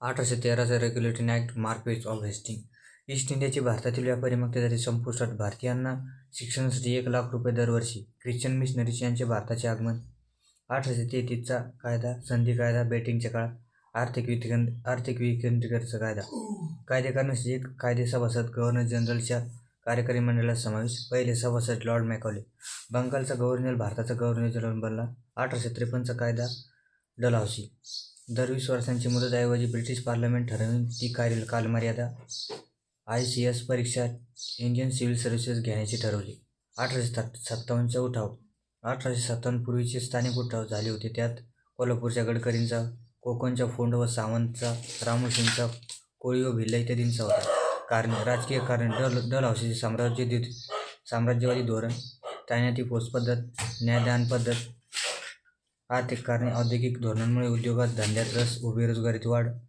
अठराशे तेराचा regulating act Marquess of Hastings east इंडियाचे भारतातील व्यापारी मक्तेदारी संपुष्टात भारतीयांना शिक्षणासाठी एक लाख रुपये दरवर्षी. ख्रिश्चन मिशनरीज यांचे भारताचे आगमन. अठराशे तेहतीसचा कायदा संधी कायदा बेटिंगच्या काळात आर्थिक विकेंद्र आर्थिक विकेंद्रीकरणाचा कायदा. कायदे करण्यासाठी एक कायदे सभासद गव्हर्नर जनरलच्या कार्यकारी मंडळात समावेश. पहिले सभासद लॉर्ड मॅकॉले. बंगालचा गव्हर्नर भारताचा गव्हर्नर जनरल बनला. अठराशे त्रेपन्नचा कायदा डलहौसी. दर वीस वर्षांची मुदतऐवजी ब्रिटिश पार्लमेंट ठरवून. ती कार्य कालमर्यादा आय सी एस परीक्षा इंडियन सिव्हिल सर्व्हिसेस घेण्याची ठरवली. अठराशे सत् सत्तावन्नचा उठाव. अठराशे सत्तावन्नपूर्वीचे स्थानिक उठाव झाले होते. त्यात कोल्हापूरच्या गडकरींचा कोकणच्या फोंड व सावंतचा रामोशींचा कोळी व भिल्ला इत्यादींचा होता. कारण राजकीय कारण डल डल हौशीचे साम्राज्य साम्राज्यवादी धोरण तैनाती पोचपद्धत पद्धत न्यायदान पद्धत आर्थिक कारणे औद्योगिक धोरणांमुळे उद्योगात धंद्यात रस व बेरोजगारीत वाढ